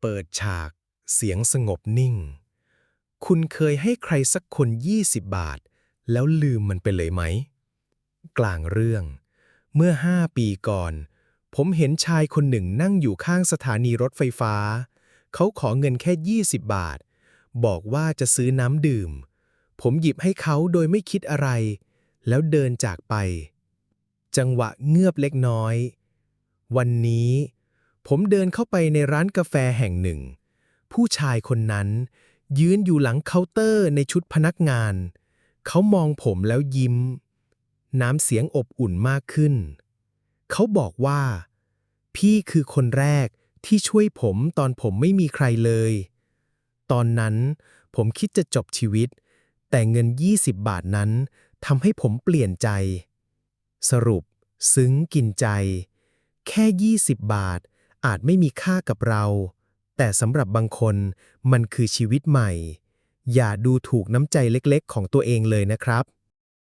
เปิดฉาก เสียงสงบนิ่ง คุณเคยให้ใครสักคน 20 บาท แล้วลืมมันไปเลยไหม กลางเรื่อง เมื่อ5ปีก่อน ผมเห็นชายคนหนึ่งนั่งอยู่ข้างสถานีรถไฟฟ้า เขาขอเงินแค่ 20 บาท บอกว่าจะซื้อน้ำดื่ม ผมหยิบให้เขาโดยไม่คิดอะไร แล้วเดินจากไป จังหวะเงือบเล็กน้อย วันนี้ ผมเดินเข้าไปในร้านกาแฟแห่งหนึ่ง ผู้ชายคนนั้น ยืนอยู่หลังเคาน์เตอร์ในชุดพนักงาน เขามองผมแล้วยิ้ม น้ำเสียงอบอุ่นมากขึ้น เขาบอกว่า พี่คือคนแรกที่ช่วยผมตอนผมไม่มีใครเลย ตอนนั้นผมคิดจะจบชีวิต แต่เงิน 20 บาทนั้นทำให้ผมเปลี่ยนใจ สรุป ซึ้งกินใจ แค่ 20 บาท อาจไม่มีค่ากับเรา แต่สำหรับบางคนมันคือชีวิตใหม่ อย่าดูถูกน้ำใจเล็กๆ ของตัวเองเลยนะครับ